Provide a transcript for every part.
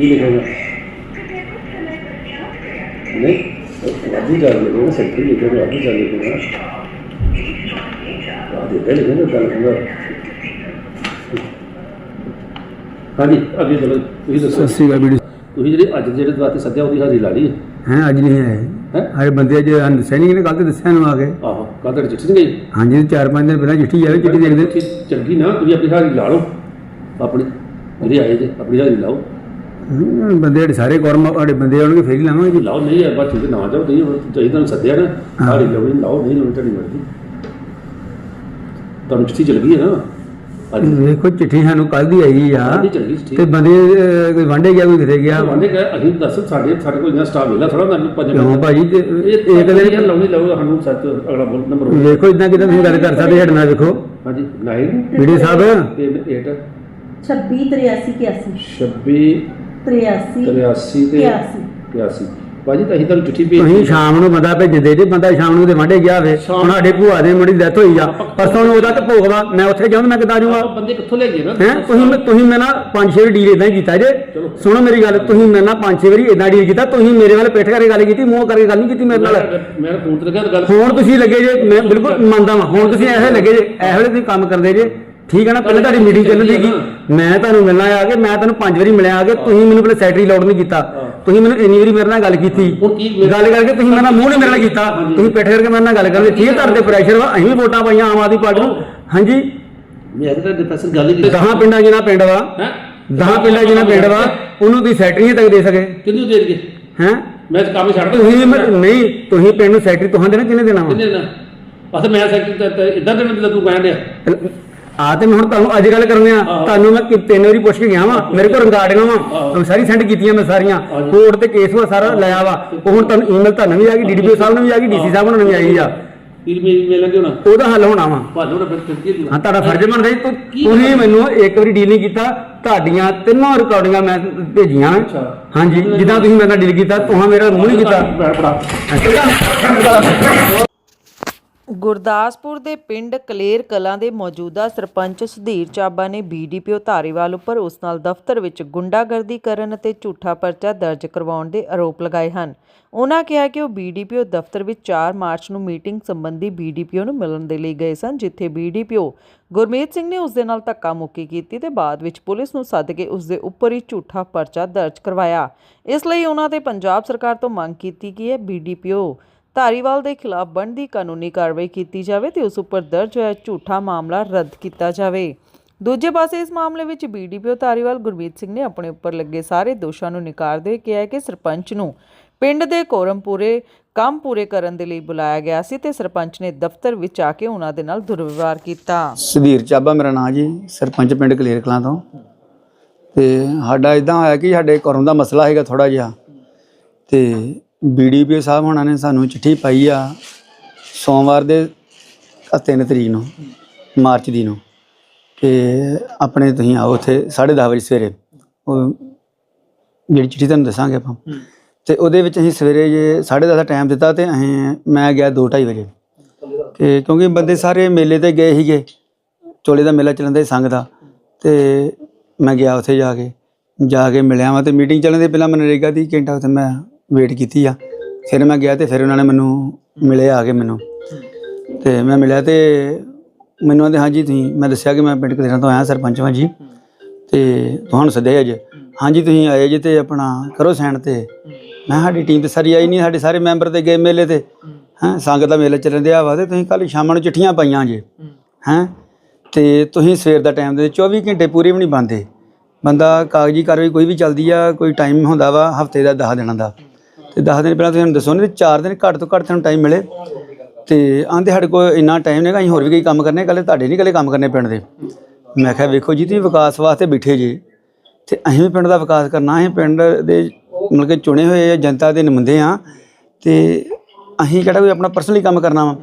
ਕੀ ਲਿਖੇਗਾ ਨਹੀਂ ਵਾਧੂ ਜਾ ਲਿਖੇਗਾ ਸੈਕਟਰੀ ਲਿਖੇਗਾ ਵਾਧੂ ਜਾ ਲਿਖੇਗਾ ਵਾਧੂ ਦੇ ਲਿਖੇਗਾ ਗੱਲ ਪੂਰਾ ਹਾਂਜੀ ਅੱਗੇ ਚਲੋ ਤੁਸੀਂ ਦੱਸੋ। ਸ਼੍ਰੀ ਅਕਾਲ ਵੀਡੀਓ। ਤੁਸੀਂ ਜਿਹੜੇ ਅੱਜ ਜਿਹੜੇ ਦਵਾਤੇ ਸੱਦਿਆ ਉਹਦੀ ਹਾਜ਼ਰੀ ਲਾ ਲਈ ਹੈ? ਹੈ ਅੱਜ ਨਹੀਂ ਆਏ। ਹੈਂ? ਆਏ ਬੰਦੇ ਅੱਜ ਹਨ ਸੈਨਿਕ ਨੇ ਕੱਲ ਤੇ ਦੱਸਿਆ ਨੂੰ ਆ ਕੇ। ਆਹੋ ਕਾਦਰ ਚਿੱਠੀ ਨਹੀਂ ਗਈ? ਹਾਂਜੀ ਚਾਰ ਪੰਜ ਦਿਨ ਪਹਿਲਾਂ ਚਿੱਠੀ ਆਵੇ ਚਿੱਠੀ ਦੇਖਦੇ। ਚਿੱਠੀ ਚੰਗੀ ਨਾ ਤੁਸੀਂ ਆਪਣੀ ਹਾਜ਼ਰੀ ਲਾ ਲਓ। ਆਪਣੀ ਜਿਹੜੇ ਆਏ ਜੇ ਆਪਣੀ ਹਾਜ਼ਰੀ ਲਾਓ। ਹਮ, ਬੰਦੇ ਸਾਡੇ ਸਾਰੇ ਕੋਰਮ ਸਾਡੇ ਬੰਦੇ ਆਉਣਗੇ ਫੇਰ ਹੀ ਲਾਵਾਂਗੇ ਜੀ। ਲਾਓ ਨਹੀਂ ਹੈ ਬਸ ਠੀਕ ਹੈ, ਨਾ ਜਾਓ ਤੁਸੀਂ ਤੁਸੀਂ ਤੁਹਾਨੂੰ ਸੱਦਿਆ ਨਾ ਹਾਜ਼ਰੀ ਲਾਓ ਲਾਓ ਨਹੀਂ ਲਾਉਣੀ ਤੁਹਾਡੀ ਮਰਜ਼ੀ। ਤੁਹਾਨੂੰ ਚਿੱਠੀ ਚਲ ਗਈ ਹੈ ਨਾ? ਅੱਜ। ਵੇਖੋ ਚਿੱਠੀ ਸਾਨੂੰ ਕੱਲ ਦੀ ਆਈ ਆ। ਨਹੀਂ ਚਲ ਗਈ ਚਿੱਠੀ। ਤੇ ਬੰਦੇ ਅਹ, ਕੋਈ ਵਾਂਡੇ ਗਿਆ ਕੋਈ ਕਿਤੇ ਗਿਆ? ਵਾਂਡੇ ਗਏ ਅਸੀਂ ਦੱਸ ਸਾਡੇ ਸਾਡੇ ਕੋਲ ਇੰਨਾ ਸਟਾਫ ਵੇਲਾ ਥੋੜਾ ਨਾ ਪੰਜ ਕਿਉਂ ਭਾਜੀ ਤੇ ਇਹ ਇੱਕ ਇੱਕ ਦਿਨ ਦਿਨ ਲਾਉਣੀ ਲਾਓ ਸਾਨੂੰ ਸੱਚ ਅਗਲਾ ਬੋਲ ਨੰਬਰ ਵੇਖੋ ਇਦਾਂ ਕਿਦਾਂ ਤੁਸੀਂ ਗੱਲ ਕਰ ਸਕਦੇ ਸਾਡੇ ਨਾਲ ਵੇਖੋ। ਹਾਂਜੀ 9 ਵੀਡੀਓ ਸਾਹਿਬ। 8 ਛੱਬੀ 83 81 26 83 83 ਤੇ 81 82 ਭਾਜੀ ਤਾਂ ਅਸੀਂ ਤੁਹਾਨੂੰ ਚਿੱਠੀ ਭੇਜ ਤੁਸੀਂ ਸ਼ਾਮ ਨੂੰ ਬੰਦਾ ਭੇਜਦੇ ਜੇ ਬੰਦਾ ਸ਼ਾਮ ਨੂੰ ਤੇ ਵਾਂਡੇ ਗਿਆ ਵੇ ਹੁਣ ਸਾਡੇ ਭੂਆ ਦੇ ਮੁੰਡੀ ਡੈਥ ਹੋਈ ਆ। ਪਰਸੋਂ ਨੂੰ ਉਹਦਾ ਤੇ ਭੋਗ ਵਾ ਮੈਂ ਉੱਥੇ ਜਾਉਂ ਮੈਂ ਕਿੱਦਾਂ ਜਾਊਂਗਾ? ਆਪਾਂ ਬੰਦੇ ਕਿੱਥੋਂ ਲੈ ਗਏ ਨਾ? ਹੈ? ਤੁਸੀਂ ਮੈਂ- ਤੁਸੀਂ ਮੇਰੇ ਨਾਲ ਪੰਜ ਛੇ ਵਾਰੀ ਡੀਲ ਇਦਾਂ ਹੀ ਕੀਤਾ ਜੇ। ਸੁਣੋ ਮੇਰੀ ਗੱਲ ਤੁਸੀਂ ਮੇਰੇ ਨਾਲ ਪੰਜ ਛੇ ਵਾਰੀ ਇਦਾਂ ਡੀਲ ਕੀਤਾ ਤੁਸੀਂ ਮੇਰੇ ਵੱਲ ਪਿੱਠ ਕਰਕੇ ਗੱਲ ਕੀਤੀ ਮੂੰਹ ਕਰਕੇ ਗੱਲ ਨਹੀਂ ਕੀਤੀ ਮੇਰੇ ਨਾਲ? ਮੈਂ ਫੋਨ ਤੇ ਲੱਗਿਆ ਗੱਲ ਹੁਣ ਤੁਸੀਂ ਲੱਗੇ ਜੇ ਮੈਂ ਬਿਲਕੁਲ ਮੰਨਦਾ ਵਾਂ। ਹੁਣ ਤੁਸੀਂ ਐਸੇ ਲੱਗੇ ਜੇ ਐਸੇ ਵੇਲੇ ਤੁਸੀਂ ਕੰਮ ਕਰਦੇ ਜੇ। ਠੀਕ ਹੈ ਨਾ? ਪਹਿਲਾਂ ਤੁਹਾਡੀ ਮੀਟਿੰਗ ਚੱਲਦੀ ਸੀਗੀ। ਮੈਂ ਤੁਹਾਨੂੰ ਮਿਲਣਾ ਆ ਕੇ ਮੈਂ ਤੁਹਾਨੂੰ ਪੰਜ ਵਾਰੀ ਮਿਲਿਆ ਆ ਕੇ ਤੁਸੀਂ ਮੈਨੂੰ ਪਹਿਲੇ ਸੈਕਟਰੀ ਲੋਡ ਨਹੀਂ ਕੀਤਾ। ਤੁਸੀਂ ਮੈਨੂੰ ਇੰਨੀ ਵਾਰੀ ਮੇਰੇ ਨਾਲ ਗੱਲ ਕੀਤੀ। ਮੇਰੇ- ਗੱਲ ਕਰਕੇ ਤੁਸੀਂ ਮੇਰੇ ਨਾਲ ਮੂੰਹ ਨਹੀਂ ਮੇਰੇ ਨਾਲ ਕੀਤਾ। ਤੁਸੀਂ ਪਿੱਠ ਕਰਕੇ ਮੇਰੇ ਨਾਲ ਗੱਲ ਕਰਦੇ। ਠੀਕ ਹੈ ਤੁਹਾਡੇ ਤੇ ਪ੍ਰੈਸ਼ਰ ਵਾ। ਅਸੀਂ ਵੀ ਵੋਟਾਂ ਪਾਈਆਂ ਆਮ ਆਦਮੀ ਪਾਰਟੀ ਨੂੰ। ਹਾਂਜੀ। ਮੈਂ ਤਾਂ ਡਿਫੈਂਸਰ ਗੱਲ ਹੀ ਨਹੀਂ ਦਹਾਂ ਪਿੰਡਾਂ ਜਿਨ੍ਹਾਂ ਪਿੰਡ ਵਾ। ਦਹਾਂ ਪਿੰਡਾਂ ਜਿਨ੍ਹਾਂ ਪਿੰਡ ਵਾ ਉਹਨੂੰ ਤੁਸੀਂ ਸੈਕਟਰੀ ਨਹੀਂ ਤੱਕ ਦੇ ਸਕੇ। ਕਿੰਨੂੰ ਦੇ ਦਈਏ? ਹੈ? ਮੈਂ ਤਾਂ ਕੰਮ ਹੀ ਛੱਡ ਤੁਸੀਂ ਮੈਂ- ਨਹੀਂ ਤੁਸੀਂ ਪਿੰਡ ਨੂੰ ਸੈਕਟਰੀ ਤੁਹਾਂ ਦੇਣਾ ਕਿਹਨੇ ਦੇਣਾ ਵਾ? ਕਿੰਨੇ ਨਾ ਬਸ ਮੈਂ ਸੈਕਟਰੀ ਇਦਾਂ ਦੇ ਮੈਨੂੰ ਤੂੰ ਕਹਿਣ ਡਿਆ ਆ ਤੇ ਮੈਂ ਹੁਣ ਤੁਹਾਨੂੰ ਅੱਜ ਗੱਲ ਕਰਨੇ ਆ। ਤੁਹਾਨੂੰ ਮੈਂ ਕਿ- ਤਿੰਨ ਵਾਰੀ ਪੁੱਛ ਕੇ ਗਿਆ ਵਾਂ। ਮੇਰੇ ਕੋਲ ਰਿਕਾਰਡਿੰਗਾਂ ਵਾਂ। ਮੈਂ ਸਾਰੀ ਸੈਂਡ ਕੀਤੀਆਂ ਮੈਂ ਸਾਰੀਆਂ। ਕੋਰਟ ਤੇ ਕੇਸ ਵਾ ਸਾਰਾ ਲਿਆ ਵਾ। ਉਹ ਹੁਣ ਤੁਹਾਨੂੰ ਈਮੇਲ ਤੁਹਾਨੂੰ ਵੀ ਆ ਗਈ ਡੀਡੀਪੀ ਸਾਹਿਬ ਨੂੰ ਵੀ ਆ ਗਈ ਡੀਸੀ ਸਾਹਿਬ ਨੂੰ ਵੀ ਆਈ ਆ। ਫਿਰ ਮੇਰੀ ਮਿਲਾਂਗੇ ਹੁਣ। ਉਹਦਾ ਹੱਲ ਹੋਣਾ ਵਾ। ਭਾਲੋ ਨਾ ਫਿਰ ਫਿਰ ਕੀ ਹਾਂ ਤੁਹਾਡਾ ਫਰਜ਼ ਬਣਦਾ ਜੀ। ਤੁ- ਤੁਸੀਂ ਮੈਨੂੰ ਇੱਕ ਵਾਰੀ ਡੀਲ ਨਹੀਂ ਕੀਤਾ। ਤੁਹਾਡੀਆਂ ਤਿੰਨੋਂ ਰਿਕਾਰਡਿੰਗਾਂ ਮੈਂ ਭੇਜੀਆਂ। ਅੱਛਾ। ਹਾਂਜੀ ਜਿੱਦਾਂ ਤੁਸੀਂ ਮੇਰੇ ਨਾਲ ਡੀਲ ਕੀਤਾ ਤੁਹਾਂ ਮੇਰਾ ਮੂੰਹ ਨਹੀਂ ਕੀਤਾ। ਗੁਰਦਾਸਪੁਰ ਦੇ ਪਿੰਡ ਕਲੇਰ ਕਲਾਂ ਦੇ ਮੌਜੂਦਾ ਸਰਪੰਚ ਸੁਧੀਰ ਚਾਬਾ ਨੇ ਬੀਡੀਪੀਓ ਧਾਰੀਵਾਲ ਉੱਪਰ ਉਸ ਨਾਲ ਦਫ਼ਤਰ ਵਿੱਚ ਗੁੰਡਾਗਰਦੀ ਕਰਨ ਅਤੇ ਝੂਠਾ ਪਰਚਾ ਦਰਜ ਕਰਵਾਉਣ ਦੇ ਆਰੋਪ ਲਗਾਏ ਹਨ। ਉਹਨਾਂ ਕਿਹਾ ਕਿ ਉਹ ਬੀਡੀਪੀਓ ਦਫ਼ਤਰ ਵਿੱਚ 4 ਮਾਰਚ ਨੂੰ ਮੀਟਿੰਗ ਸੰਬੰਧੀ ਬੀਡੀਪੀਓ ਨੂੰ ਮਿਲਣ ਦੇ ਲਈ ਗਏ ਸਨ, ਜਿੱਥੇ ਬੀਡੀਪੀਓ ਗੁਰਮੀਤ ਸਿੰਘ ਨੇ ਉਸ ਦੇ ਨਾਲ ਧੱਕਾ ਮੁੱਕੀ ਕੀਤੀ ਤੇ ਬਾਅਦ ਵਿੱਚ ਪੁਲਿਸ ਨੂੰ ਸੱਦ ਕੇ ਉਸ ਦੇ ਉੱਪਰ ਹੀ ਝੂਠਾ ਪਰਚਾ ਦਰਜ ਕਰਵਾਇਆ। ਇਸ ਲਈ ਉਹਨਾਂ ਤੇ ਪੰਜਾਬ ਸਰਕਾਰ ਤੋਂ ਮੰਗ ਕੀਤੀ ਕਿ ਇਹ ਬੀਡੀਪੀਓ ਧਾਰੀਵਾਲ ਦੇ ਖਿਲਾਫ ਬਣਦੀ ਕਾਨੂੰਨੀ ਕਾਰਵਾਈ ਕੀਤੀ ਜਾਵੇ ਤੇ ਉਸ ਉੱਪਰ ਦਰਜ ਹੋਇਆ ਝੂਠਾ ਮਾਮਲਾ ਰੱਦ ਕੀਤਾ ਜਾਵੇ। ਦੂਜੇ ਪਾਸੇ ਇਸ ਮਾਮਲੇ ਵਿੱਚ ਬੀਡੀਪੀਓ ਧਾਰੀਵਾਲ ਗੁਰਮੀਤ ਸਿੰਘ ਨੇ ਆਪਣੇ ਉੱਪਰ ਲੱਗੇ ਸਾਰੇ ਦੋਸ਼ਾਂ ਨੂੰ ਨਕਾਰਦੇ ਹੋਏ ਕਿਹਾ ਕਿ ਸਰਪੰਚ ਨੂੰ ਪਿੰਡ ਦੇ ਕੋਰਮ ਪੂਰੇ ਕੰਮ ਪੂਰੇ ਕਰਨ ਦੇ ਲਈ ਬੁਲਾਇਆ ਗਿਆ ਸੀ ਤੇ ਸਰਪੰਚ ਨੇ ਦਫ਼ਤਰ ਵਿੱਚ ਆ ਕੇ ਉਹਨਾਂ ਦੇ ਨਾਲ ਦੁਰਵਿਵਹਾਰ ਕੀਤਾ। ਸੁਧੀਰ ਚਾਬਾ ਮੇਰਾ ਨਾਂ ਜੀ, ਸਰਪੰਚ ਪਿੰਡ ਕਲੇਰ ਕਲਾਂ ਤੋਂ। ਤੇ ਸਾਡਾ ਇਦਾਂ ਹੋਇਆ ਕਿ ਸਾਡੇ ਘਰੋਂ ਦਾ ਮਸਲਾ ਹੈਗਾ ਥੋੜਾ ਜਿਹਾ। ਤੇ ਬੀਡੀਪੀ ਸਾਹਿਬ ਹੋਣਾ ਨੇ ਸਾਨੂੰ ਚਿੱਠੀ ਪਾਈ ਆ ਸੋਮਵਾਰ ਦੇ 3 ਤਰੀਕ ਨੂੰ ਮਾਰਚ ਦੀ ਨੂੰ ਕਿ ਆਪਣੇ ਤੁਸੀਂ ਆਓ ਉੱਥੇ 10:30 ਵਜੇ ਸਵੇਰੇ। ਉਹ ਜਿਹੜੀ ਚਿੱਠੀ ਤੁਹਾਨੂੰ ਦੱਸਾਂਗੇ ਆਪਾਂ। ਤੇ ਉਹਦੇ ਵਿੱਚ ਅਸੀਂ ਸਵੇਰੇ ਜੇ 10:30 ਦਾ ਟਾਈਮ ਦਿੱਤਾ ਤੇ ਅਸੀਂ ਮੈਂ ਗਿਆ 2:30 ਵਜੇ। ਕਿ ਕਿਉਂਕਿ ਬੰਦੇ ਸਾਰੇ ਮੇਲੇ ਤੇ ਗਏ ਸੀਗੇ ਚੋਲੇ ਦਾ ਮੇਲਾ ਚੱਲਣ ਦਾ ਸੀ ਸੰਗ ਦਾ ਤੇ ਮੈਂ ਗਿਆ ਉੱਥੇ ਜਾ ਕੇ। ਜਾ ਕੇ ਮਿਲਿਆ ਵਾਂ ਤੇ ਮੀਟਿੰਗ ਚੱਲਣ ਦੇ ਪਹਿਲਾਂ ਮਨਰੇਗਾ ਦੀ ਘੰਟਾ ਉੱਥੇ ਮੈਂ ਵੇਟ ਕੀਤੀ ਆ। ਫਿਰ ਮੈਂ ਗਿਆ ਤੇ ਫਿਰ ਉਹਨਾਂ ਨੇ ਮੈਨੂੰ ਮਿਲੇ ਆ ਕੇ ਮੈਨੂੰ। ਤੇ ਮੈਂ ਮਿਲਿਆ ਤੇ ਮੈਨੂੰ ਆਂਦੇ ਹਾਂਜੀ, ਤੁਸੀਂ ਮੈਂ ਦੱਸਿਆ ਕਿ ਮੈਂ ਪਿੰਡ ਕਲੇਰਾਂ ਤੋਂ ਆਇਆ ਸਰਪੰਚ ਹਾਂ ਜੀ। ਤੇ ਤੁਹਾਨੂੰ ਸੱਦਿਆ ਅੱਜ ਹਾਂਜੀ, ਤੁਸੀਂ ਆਏ ਜੀ ਤੇ ਆਪਣਾ ਕਰੋ ਸਾਈਨ ਤੇ। ਮੈਂ ਸਾਡੀ ਟੀਮ ਤੇ ਸਾਰੀ ਆਈ ਨਹੀਂ, ਸਾਡੇ ਸਾਰੇ ਮੈਂਬਰ ਤੇ ਗਏ ਮੇਲੇ ਤੇ। ਹੈਂ, ਸੰਗਤ ਦਾ ਮੇਲਾ ਚੱਲਣ ਦਿਆ ਵਾ ਤੇ ਤੁਸੀਂ ਕੱਲ ਸ਼ਾਮਾਂ ਨੂੰ ਚਿੱਠੀਆਂ ਪਾਈਆਂ ਜੇ। ਹੈਂ, ਤੇ ਤੁਸੀਂ ਸਵੇਰ ਦਾ ਟਾਈਮ ਦੇ 24 ਘੰਟੇ ਪੂਰੇ ਵੀ ਨਹੀਂ ਬੰਦੇ। ਬੰਦਾ ਕਾਗਜ਼ੀ ਕਾਰਵਾਈ ਕੋਈ ਵੀ ਚੱਲਦੀ ਆ, ਕੋਈ ਟਾਈਮ ਹੁੰਦਾ ਵਾ, ਹਫ਼ਤੇ ਦਾ 10 ਦਿਨਾਂ ਦਾ। ਤੇ 10 ਦਿਨ ਪਹਿਲਾਂ ਤੁਸੀਂ ਸਾਨੂੰ ਦੱਸੋ ਨਹੀਂ ਤੇ 4 ਦਿਨ ਘੱਟ ਤੋਂ ਘੱਟ ਤੁਹਾਨੂੰ ਟਾਈਮ ਮਿਲੇ। ਤੇ ਆਂਦੇ ਸਾਡੇ ਕੋਲ ਇੰਨਾ ਟਾਈਮ ਨਹੀਂਗਾ ਅਸੀਂ ਹੋਰ ਵੀ ਕਈ ਕੰਮ ਕਰਨੇ ਕੱਲੇ ਤੁਹਾਡੇ ਨਹੀਂ ਕੱਲੇ ਕੰਮ ਕਰਨੇ ਪਿੰਡ ਦੇ। ਮੈਂ ਕਿਹਾ, ਵੇਖੋ ਜੀ, ਤੁਸੀਂ ਵਿਕਾਸ ਵਾਸਤੇ ਬੈਠੇ ਜੀ, ਤੇ ਅਸੀਂ ਵੀ ਪਿੰਡ ਦਾ ਵਿਕਾਸ ਕਰਨਾ, ਅਸੀਂ ਪਿੰਡ ਦੇ ਮਤਲਬ ਕਿ ਚੁਣੇ ਹੋਏ ਜਨਤਾ ਦੇ ਨੁਮਾਇੰਦੇ ਆ, ਤੇ ਅਸੀਂ ਕਿਹੜਾ ਕੋਈ ਆਪਣਾ ਪਰਸਨਲੀ ਕੰਮ ਕਰਨਾ ਵਾ।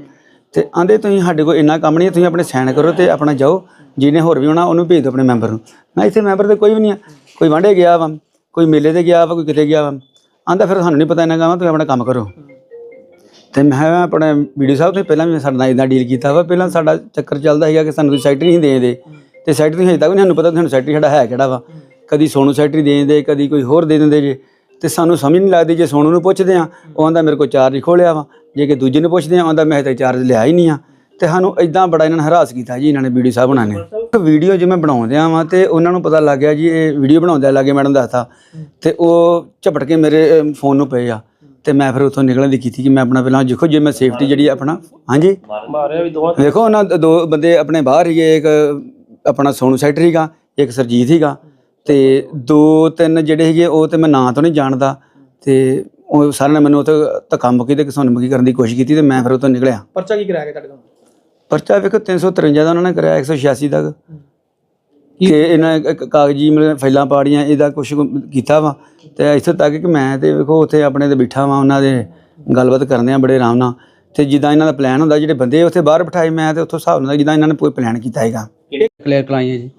ਤੇ ਆਂਦੇ ਤੁਸੀਂ ਸਾਡੇ ਕੋਲ ਇੰਨਾ ਕੰਮ ਨਹੀਂ ਤੁਸੀਂ ਆਪਣੇ ਸਾਈਨ ਕਰੋ ਤੇ ਆਪਣਾ ਜਾਓ, ਜਿਹਨੇ ਹੋਰ ਵੀ ਹੋਣਾ, ਉਹਨੂੰ ਭੇਜ ਦਿਓ ਆਪਣੇ ਮੈਂਬਰ ਨੂੰ। ਮੈਂ ਇੱਥੇ ਮੈਂਬਰ ਤੇ ਕੋਈ ਵੀ ਨਹੀਂ ਆ, ਕੋਈ ਵਾਂਡੇ ਗਿਆ ਵਾ, ਕੋਈ ਮੇਲੇ ਤੇ ਗਿਆ ਵਾ, ਕੋਈ ਕਿਤੇ ਗਿਆ ਵਾ। ਆਂਦਾ ਫਿਰ ਸਾਨੂੰ ਨਹੀਂ ਪਤਾ ਇਹਨਾਂ ਗਾਵਾਂ ਤੁਸੀਂ ਆਪਣਾ ਕੰਮ ਕਰੋ। ਤੇ ਮੈਂ ਆਪਣੇ ਵੀਡੀਓ ਸਾਹਿਬ ਤੋਂ ਪਹਿਲਾਂ ਵੀ ਸਾਡੇ ਨਾਲ ਇਦਾਂ ਡੀਲ ਕੀਤਾ ਵਾ, ਪਹਿਲਾਂ ਸਾਡਾ ਚੱਕਰ ਚੱਲਦਾ ਸੀਗਾ ਕਿ ਸਾਨੂੰ ਤੁਸੀਂ ਸੈਕਟਰੀ ਨਹੀਂ ਦੇਦੇ ਤੇ ਸੈਕਟਰੀ ਹਜੇ ਤੱਕ ਵੀ ਸਾਨੂੰ ਪਤਾ ਤੁਹਾਨੂੰ ਸੈਕਟਰੀ ਸਾਡਾ ਹੈ ਕਿਹੜਾ ਵਾ। ਕਦੀ ਸੋਨੂ ਸੈਕਟਰੀ ਦੇ, ਕਦੀ ਕੋਈ ਹੋਰ ਦੇ ਦਿੰਦੇ ਜੇ। ਤੇ ਸਾਨੂੰ ਸਮਝ ਨਹੀਂ ਲੱਗਦੀ ਜੇ ਸੋਨੂ ਨੂੰ ਪੁੱਛਦੇ ਆ, ਉਹ ਆਂਦਾ ਮੇਰੇ ਕੋਲ ਚਾਰਜ ਖੋਲਿਆ ਵਾ। ਜੇ ਕਿ ਦੂਜੇ ਨੂੰ ਪੁੱਛਦੇ ਆ, ਆਂਦਾ ਮੈਂ ਤਾਂ ਚਾਰਜ ਲਿਆ ਹੀ ਨਹੀਂ ਆ। ਤੇ ਸਾਨੂੰ ਇਦਾਂ ਬੜਾ ਇਹਨਾਂ ਨੇ ਹਰਾਸ ਕੀਤਾ ਜੀ, ਇਹਨਾਂ ਨੇ ਵੀਡੀਓ ਸਾਹਿਬ ਬਣਾਣੇ ਵੀਡੀਓ ਜਿਵੇਂ ਬਣਾਉਂਦੇ ਆ ਵਾ ਤੇ ਉਹਨਾਂ ਨੂੰ ਪਤਾ ਲੱਗ ਗਿਆ ਜੀ ਇਹ ਵੀਡੀਓ ਬਣਾਉਂਦੇ ਲੱਗੇ ਮੈਡਮ ਦੱਸਤਾ। ਤੇ ਉਹ ਝਪਟ ਕੇ ਮੇਰੇ ਫੋਨ ਨੂੰ ਪਏ ਆ। ਤੇ ਮੈਂ ਫਿਰ ਉੱਥੋਂ ਨਿਕਲਣ ਦੀ ਕੀਤੀ ਕਿ ਮੈਂ ਆਪਣਾ ਪਹਿਲਾਂ ਦੇਖੋ ਜੇ ਮੈਂ ਸੇਫਟੀ ਜਿਹੜੀ ਆਪਣਾ ਹਾਂਜੀ? ਮਾਰਿਆ ਵੀ ਦੋਵਾਂ ਵੇਖੋ ਉਹਨਾਂ ਦ- ਬੰਦੇ ਆਪਣੇ ਬਾਹਰ ਹੀਗੇ ਇੱਕ ਆਪਣਾ ਸੋਨੂ ਸੈਕਟਰੀ ਸੀਗਾ ਇੱਕ ਸਰਜੀਤ ਸੀਗਾ। ਤੇ ਦੋ ਤਿੰਨ ਜਿਹੜੇ ਸੀਗੇ ਉਹ ਤੇ ਮੈਂ ਨਾਂ ਤੋਂ ਨਹੀਂ ਜਾਣਦਾ। ਤੇ ਉਹ ਸਾਰਿਆਂ ਨੇ ਮੈਨੂੰ ਉੱਥੇ ਧੱਕਾ ਮੁੱਕੀ ਤੇ ਕਿਸਨ ਮੁੱਕੀ ਕਰਨ ਦੀ ਕੋਸ਼ਿਸ਼ ਕੀਤੀ ਤੇ ਮੈਂ ਫਿਰ ਉੱਥੋਂ ਨਿਕਲਿਆ। ਪਰਚਾ ਕੀ ਕਰਾਇਆ ਗਿਆ ਤੁਹਾਡੇ ਤੋਂ? ਪਰਚਾ ਵੇਖੋ 353 ਦਾ ਉਹਨਾਂ ਨੇ ਕਰਿਆ 186 ਤੱਕ। ਕਿ ਇਹਨਾਂ ਨੇ ਇੱਕ ਕਾਗਜ਼ੀ ਮਤਲਬ ਫਾਈਲਾਂ ਪਾੜੀਆਂ ਇਹਦਾ ਕੁਝ ਕੀਤਾ ਵਾ। ਤੇ ਇੱਥੇ ਤੱਕ ਕਿ ਮੈਂ ਤੇ ਵੇਖੋ ਉੱਥੇ ਆਪਣੇ ਤੇ ਬੈਠਾ ਵਾਂ ਉਹਨਾਂ ਦੇ ਗੱਲਬਾਤ ਕਰਦੇ ਆ ਬੜੇ ਆਰਾਮ ਨਾਲ। ਤੇ ਜਿੱਦਾਂ ਇਹਨਾਂ ਦਾ ਪਲਾਨ ਹੁੰਦਾ ਜਿਹੜੇ ਬੰਦੇ ਉੱਥੇ ਬਾਹਰ ਬਿਠਾਏ ਮੈਂ ਤੇ ਉੱਥੋਂ ਹਿਸਾਬ ਨਾਲ ਜਿੱਦਾਂ ਇਹਨਾਂ ਨੇ ਕੋਈ ਪਲਾਨ ਕੀਤਾ ਹੈਗਾ। ਕਲੀਅਰ ਕਲਾਈ ਹੈ ਜੀ।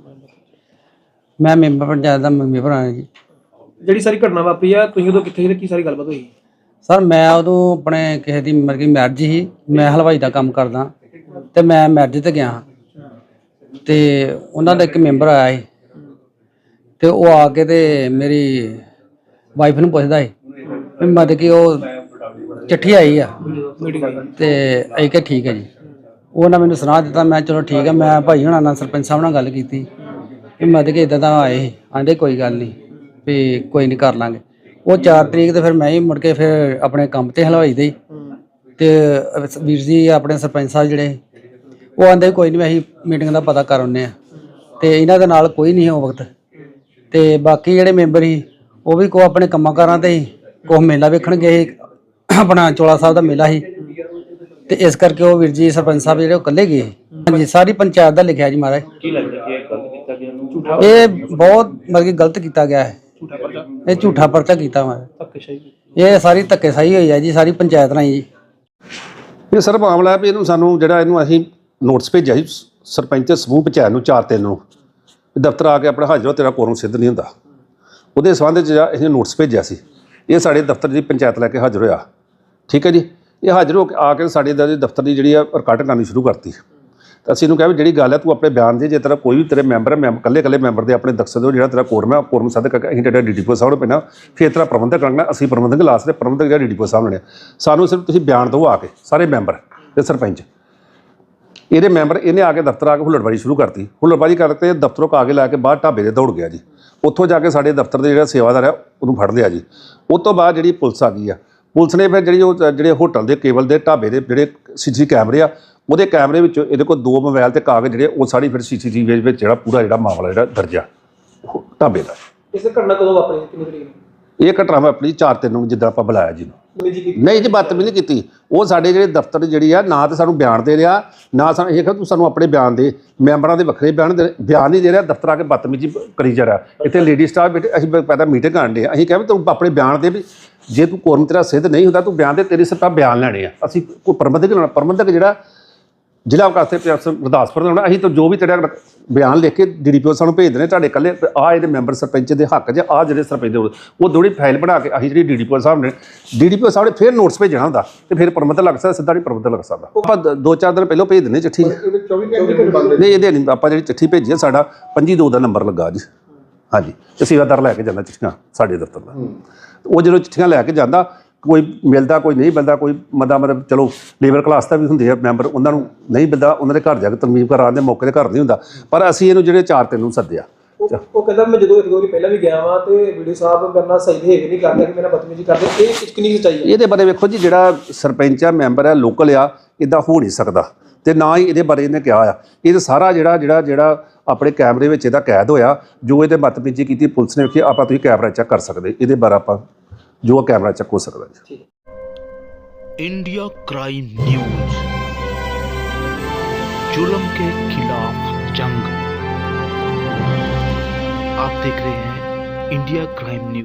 ਮੈਂ ਮੈਂਬਰ ਪੰਚਾਇਤ ਦਾ ਮੈਂਬਰ ਹਾਂ ਜੀ। ਜਿਹੜੀ ਸਾਰੀ ਘਟਨਾ ਵਾਪਰੀ ਆ ਤੁਸੀਂ ਉਦੋਂ ਕਿੱਥੇ ਸੀ ਤੇ ਕੀ ਸਾਰੀ ਗੱਲਬਾਤ ਹੋਈ? ਸਰ ਮੈਂ ਉਦੋਂ ਆਪਣੇ ਕਿਸੇ ਦੀ ਮਰਗੀ ਮੈਰਿਜ ਸੀ ਮੈਂ ਹਲਵਾਈ ਦਾ ਕੰਮ ਕਰਦਾ। ਤੇ ਮੈਂ ਮੈਰਿਜ ਤੇ ਗਿਆ ਤੇ ਉਹਨਾਂ ਦਾ ਇੱਕ ਮੈਂਬਰ ਆਇਆ ਸੀ। ਤੇ ਉਹ ਆ ਕੇ ਤੇ ਮੇਰੀ ਵਾਈਫ ਨੂੰ ਪੁੱਛਦਾ ਸੀ ਵੀ ਮਤਲਬ ਕਿ ਉਹ ਚਿੱਠੀ ਆਈ ਆ। ਤੇ ਅਸੀਂ ਕਿ ਠੀਕ ਹੈ ਜੀ। ਉਹਨਾਂ ਮੈਨੂੰ ਸੁਣਾ ਦਿੱਤਾ, ਮੈਂ ਚਲੋ ਠੀਕ ਹੈ, ਮੈਂ ਭਾਈ ਹੁਣਾਂ ਨਾਲ ਸਰਪੰਚ ਸਾਹਿਬ ਨਾਲ ਗੱਲ ਕੀਤੀ। ਵੀ ਮਤਲਬ ਕਿ ਇਦਾਂ ਦਾ ਆਏ ਸੀ। ਆਂਦੇ ਕੋਈ ਗੱਲ ਨਹੀਂ, ਵੀ ਕੋਈ ਨਹੀਂ ਕਰ ਲਾਂਗੇ। ਉਹ 4 ਤਰੀਕ ਤੇ ਫਿਰ ਮੈਂ ਹੀ ਮੁੜ ਕੇ ਫਿਰ ਆਪਣੇ ਕੰਮ ਤੇ ਹਲਵਾਈ ਦੇ ਹੀ। ਤੇ ਵੀਰ ਜੀ ਆਪਣੇ ਸਰਪੰਚ ਸਾਹਿਬ ਜਿਹੜੇ ਉਹ ਆਂਦੇ ਕੋਈ ਨਹੀਂ ਅਸੀਂ ਮੀਟਿੰਗ ਦਾ ਪਤਾ ਕਰ ਆਉਂਦੇ ਆ ਤੇ ਇਹਨਾਂ ਦੇ ਨਾਲ ਕੋਈ ਨਹੀਂ ਉਹ ਵਕਤ। ਤੇ ਬਾਕੀ ਜਿਹੜੇ ਮੈਂਬਰ ਸੀ ਉਹ ਵੀ ਕੋ ਆਪਣੇ ਕੰਮਾਂ ਕਾਰਾਂ ਤੇ ਕੋ ਮੇਲਾ ਵੇਖਣ ਗਏ। ਆਪਣਾ ਚੋਲਾ ਸਾਹਿਬ ਦਾ ਮੇਲਾ ਸੀ। ਤੇ ਇਸ ਕਰਕੇ ਉਹ ਵੀਰ ਜੀ ਸਰਪੰਚ ਸਾਹਿਬ ਜਿਹੜੇ ਉਹ ਇਕੱਲੇ ਗਏ। ਹਾਂਜੀ ਸਾਰੀ ਪੰਚਾਇਤ ਦਾ ਲਿਖਿਆ ਜੀ ਮਹਾਰਾਜ। ਕੀ ਲੱਗਦਾ ਕਿ ਇਹ ਗਲਤ ਕੀਤਾ ਗਿਆ ਝੂਠਾ ਇਹ ਬਹੁਤ ਮਤਲਬ ਕਿ ਗਲਤ ਕੀਤਾ ਗਿਆ ਹੈ। ਝੂਠਾ ਪਰਚਾ? ਇਹ ਝੂਠਾ ਪਰਚਾ ਕੀਤਾ ਮੈਂ ਇਹ ਸਾਰੀ ਧੱਕੇਸ਼ਾਹੀ ਹੋਈ ਹੈ ਜੀ ਸਾਰੀ ਪੰਚਾਇਤ ਨਾਲ ਜੀ। ਇਹ ਸਰ ਮਾਮਲਾ ਹੈ ਵੀ ਇਹਨੂੰ ਸਾਨੂੰ ਜਿਹੜਾ ਇਹਨੂੰ ਅਸੀਂ ਨੋਟਿਸ ਭੇਜਿਆ ਸੀ, ਸਰਪੰਚ ਤੇ ਸਮੂਹ ਪੰਚਾਇਤ ਨੂੰ 4-3 ਨੂੰ ਦਫ਼ਤਰ ਆ ਕੇ ਆਪਣਾ ਹਾਜ਼ਰ ਹੋ, ਤੇਰਾ ਕੋਰਮ ਸਿੱਧ ਨਹੀਂ ਹੁੰਦਾ। ਉਹਦੇ ਸੰਬੰਧ ਵਿੱਚ ਜਿਹੜਾ ਅਸੀਂ ਨੋਟਿਸ ਭੇਜਿਆ ਸੀ, ਇਹ ਸਾਡੇ ਦਫ਼ਤਰ ਦੀ ਪੰਚਾਇਤ ਲੈ ਕੇ ਹਾਜ਼ਰ ਹੋਇਆ। ਠੀਕ ਹੈ ਜੀ? ਇਹ ਹਾਜ਼ਰ ਹੋ ਕੇ ਆ ਕੇ ਸਾਡੇ ਦਫ਼ਤਰ ਦੀ ਜਿਹੜੀ ਆ ਰਿਕਾਰਡ ਕਰਨੀ ਸ਼ੁਰੂ ਕਰਤੀ। ਤਾਂ ਅਸੀਂ ਇਹਨੂੰ ਕਿਹਾ ਵੀ ਜਿਹੜੀ ਗੱਲ ਹੈ ਤੂੰ ਆਪਣੇ ਬਿਆਨ ਦੇ, ਜੇ ਤੇਰਾ ਕੋਈ ਵੀ ਤੇਰੇ ਮੈਂਬਰ ਹੈ ਮੈਂਬਰ ਇਕੱਲੇ ਇਕੱਲੇ ਮੈਂਬਰ ਦੇ ਆਪਣੇ ਦਕਸ਼ਤ ਹੋ ਜਿਹੜਾ ਤੇਰਾ ਕੋਰਮ ਹੈ ਕੋਰਮ ਸਦਕ ਕਰਕੇ ਅਸੀਂ ਜਿਹੜਾ ਡੀਡੀਪੋ ਸਾਹਿਬ ਨੂੰ ਪੈਣਾ, ਫਿਰ ਤੇਰਾ ਪ੍ਰਬੰਧਕ ਕਰਨਾ ਅਸੀਂ ਪ੍ਰਬੰਧਕ ਲਾਸ ਦੇ ਪ੍ਰਬੰਧਕ ਜਿਹੜਾ ਡੀਡੀਪੋ ਸਾਹਿਬ ਨੇ ਸਾਨੂੰ ਸਿਰਫ ਤੁਸੀਂ ਬਿਆਨ ਦਿਓ ਆ ਕੇ, ਸਾਰੇ ਮੈਂਬਰ ਤੇ ਸਰਪੰਚ। ਇਹਦੇ ਮੈਂਬਰ ਇਹਨੇ ਆ ਕੇ ਦਫ਼ਤਰ ਆ ਕੇ ਹੁੱਲੜਬਾਜੀ ਸ਼ੁਰੂ ਕਰਤੀ। ਹੁੱਲੜਬਾਜੀ ਕਰਕੇ ਦਫ਼ਤਰੋਂ ਕਾਗਜ਼ ਲੈ ਕੇ ਬਾਹਰ ਢਾਬੇ ਦੇ ਦੌੜ ਗਿਆ ਜੀ। ਉੱਥੋਂ ਜਾ ਕੇ ਸਾਡੇ ਦਫ਼ਤਰ ਦੇ ਜਿਹੜਾ ਸੇਵਾਦਾਰ ਆ ਉਹਨੂੰ ਫੜ ਲਿਆ ਜੀ। ਉਸ ਤੋਂ ਬਾਅਦ ਜਿਹੜੀ ਪੁਲਿਸ ਆ ਗਈ ਆ। ਪੁਲਿਸ ਨੇ ਫਿਰ ਜਿਹੜੀ ਉਹ, ਜਿਹੜੇ ਹੋਟਲ ਦੇ ਕੇਬਲ ਦੇ ਢਾਬੇ ਦੇ ਜਿਹੜੇ ਸੀਸੀ ਕੈਮਰੇ ਆ, ਉਹਦੇ ਕੈਮਰੇ ਵਿੱਚੋਂ ਇਹਦੇ ਕੋਲ ਦੋ ਮੋਬਾਈਲ ਤੇ ਕਾਗਜ਼ ਜਿਹੜੇ ਉਹ ਸਾਰੀ ਫਿਰ ਸੀਸੀਟੀਵੀ ਵਿੱਚ ਜਿਹੜਾ ਪੂਰਾ ਜਿਹੜਾ ਮਾਮਲਾ ਜਿਹੜਾ ਦਰਜ ਆ, ਉਹ ਢਾਬੇ ਦਾ। ਇਸ ਘਟਨਾ ਕਦੋਂ ਵਾਪਰੀ? ਕਿੰਨੀ ਤਰੀਕ ਨੂੰ? ਇਹ ਘਟਨਾ ਮੈਂ ਆਪਣੀ 4 ਨੂੰ ਜਿੱਦਾਂ ਆਪਾਂ ਬੁਲਾਇਆ ਜੀ ਨੂੰ। ਨਹੀਂ ਜੀ ਬਦਤਮੀਜ਼ੀ ਨਹੀਂ ਕੀਤੀ। ਉਹ ਸਾਡੇ ਜਿਹੜੇ ਦਫ਼ਤਰ ਜਿਹੜੀ ਆ ਨਾ ਤਾਂ ਸਾਨੂੰ ਬਿਆਨ ਦੇ ਰਿਹਾ ਨਾ ਸਾਨੂੰ ਇਹ ਕਿ ਤੂੰ ਸਾਨੂੰ ਆਪਣੇ ਬਿਆਨ ਦੇ ਮੈਂਬਰਾਂ ਦੇ ਵੱਖਰੇ ਬਿਆਨ ਦੇ ਬਿਆਨ ਨਹੀਂ ਦੇ ਰਿਹਾ ਦਫ਼ਤਰ ਆ ਕੇ ਬਦਤਮੀਜ਼ੀ ਕਰੀ ਜਾ ਰਿਹਾ। ਇੱਥੇ ਲੇਡੀ ਸਟਾਫ ਬੈਠੇ ਅਸੀਂ ਪਹਿਲਾਂ ਮੀਟਿੰਗ ਕਰਨ ਦੇ ਅਸੀਂ ਕਿਹਾ ਵੀ ਤੂੰ ਆਪਣੇ ਬਿਆਨ ਦੇ ਵੀ ਜੇ ਤੂੰ ਕੋਰਮ ਤੇਰਾ ਸਿੱਧ ਨਹੀਂ ਹੁੰਦਾ ਤੂੰ ਬਿਆਨ ਦੇ ਤੇਰੇ ਸਿਰ ਤਾਂ ਬਿਆਨ ਲੈਣੇ ਆ। ਅਸੀਂ ਕੋਈ ਪ੍ਰਬੰਧਕ ਪ੍ਰਬੰਧਕ ਜਿਹੜਾ ਜ਼ਿਲ੍ਹਾ ਵਿਕਾਸ ਤੇ ਪ੍ਰਸ਼ਾਸਨ ਗੁਰਦਾਸਪੁਰ ਦਾ ਹੋਣਾ ਅਸੀਂ ਤਾਂ ਜੋ ਵੀ ਤੇਰਾ ਬਿਆਨ ਲਿਖ ਕੇ ਡੀਡੀਪੀਓ ਸਾਨੂੰ ਭੇਜ ਦੇਣੇ ਤੁਹਾਡੇ ਇਕੱਲੇ ਆ ਇਹਦੇ ਮੈਂਬਰ ਸਰਪੰਚ ਦੇ ਹੱਕ 'ਚ ਆ ਜਿਹੜੇ ਸਰਪੰਚ ਦੇ ਉਹ ਦੋੜੀ ਫਾਈਲ ਬਣਾ ਕੇ ਅਸੀਂ ਜਿਹੜੀ ਡੀਡੀਪੀਓ ਸਾਹਿਬ ਨੇ ਡੀਡੀਪੀਓ ਸਾਹਿਬ ਨੇ ਫਿਰ ਨੋਟਿਸ ਭੇਜਣਾ ਹੁੰਦਾ ਤੇ ਫਿਰ ਪ੍ਰਬੰਧਕ ਲੱਗ ਸਕਦਾ ਸਿੱਧਾ ਨਹੀਂ ਪ੍ਰਬੰਧਕ ਲੱਗ ਸਕਦਾ। ਆਪਾਂ ਦ- ਚਾਰ ਦਿਨ ਪਹਿਲਾਂ ਭੇਜ ਦਿੰਦੇ ਚਿੱਠੀ। ਨਹੀਂ ਇਹਦੇ ਨਹੀਂ ਆਪਾਂ ਜਿਹੜੀ ਚਿੱਠੀ ਭੇਜੀ ਹੈ ਸਾਡਾ 25 ਦੋ ਦਾ ਨੰਬਰ ਲੱਗਾ ਜੀ। ਹਾਂਜੀ ਤੇ ਸੇਵਾਦਾਰ ਲੈ ਕੇ ਜਾਂਦਾ ਚਿੱਠੀਆਂ ਸਾਡੇ ਦਫ਼ਤਰ ਦਾ। ਉਹ ਜਦੋਂ ਚਿੱਠੀਆਂ ਲੈ ਕੇ ਜਾਂਦਾ ਕੋਈ ਮਿਲਦਾ ਕੋਈ ਨਹੀਂ ਮਿਲਦਾ ਕੋਈ ਮਦਾ ਮਤਲਬ ਚਲੋ ਲੇਬਰ ਕਲਾਸ ਦਾ ਵੀ ਹੁੰਦੇ ਆ ਮੈਂਬਰ ਉਹਨਾਂ ਨੂੰ ਨਹੀਂ ਮਿਲਦਾ ਉਹਨਾਂ ਦੇ ਘਰ ਜਾ ਕੇ ਤਰਮੀਮ ਕਰਾਉਣ ਦੇ ਮੌਕੇ ਤੇ ਘਰ ਨਹੀਂ ਹੁੰਦਾ। ਪਰ ਅਸੀਂ ਇਹਨੂੰ ਜਿਹੜੇ ਚਾਰ ਤਿੰਨ ਨੂੰ ਸੱਦਿਆ। ਉਹ ਉਹ ਕਹਿੰਦਾ ਮੈਂ ਜਦੋਂ ਇੱਕ ਦੋ ਵਾਰੀ ਪਹਿਲਾਂ ਵੀ ਗਿਆ ਵਾਂ ਤੇ ਵੀਡੀਓ ਸਾਹਿਬ ਕਰਨਾ ਸਹੀ ਬਿਹੇਵ ਨਹੀਂ ਕਰਦਾ ਕਿ ਮੇਰਾ ਬਦਤਮੀਜ਼ੀ ਕਰਦੇ ਇਹ ਕਿੰਨੀ ਸੱਚਾਈ ਹੈ? ਇਹਦੇ ਬਾਰੇ ਵੇਖੋ ਜੀ ਜਿਹੜਾ ਸਰਪੰਚ ਆ ਮੈਂਬਰ ਆ ਲੋਕਲ ਆ ਇਦਾਂ ਹੋ ਨਹੀਂ ਸਕਦਾ। ਤੇ ਨਾ ਹੀ ਇਹਦੇ ਬਾਰੇ ਇਹਨੇ ਕਿਹਾ ਆ। ਇਹ ਤਾਂ ਸਾਰਾ ਜਿਹੜਾ ਜਿਹੜਾ ਜਿਹੜਾ ਆਪਣੇ ਕੈਮਰੇ ਵਿੱਚ ਇਹਦਾ ਕੈਦ ਹੋਇਆ ਜੋ ਇਹਦੇ ਬਦਤਮੀਜ਼ੀ ਕੀਤੀ ਪੁਲਿਸ ਨੇ ਵੇਖੀ ਆਪਾਂ ਤੁਸੀਂ ਕੈਮਰਾ ਚੈੱਕ ਕਰ ਸਕਦੇ ਇਹਦੇ ਬਾਰੇ ਆਪਾਂ ਜੋ ਕੈਮਰਾ ਚੈੱਕ ਹੋ ਸਕਦਾ ਜੀ इंडिया क्राइम न्यूज जुल्म के खिलाफ जंग आप देख रहे हैं इंडिया क्राइम न्यूज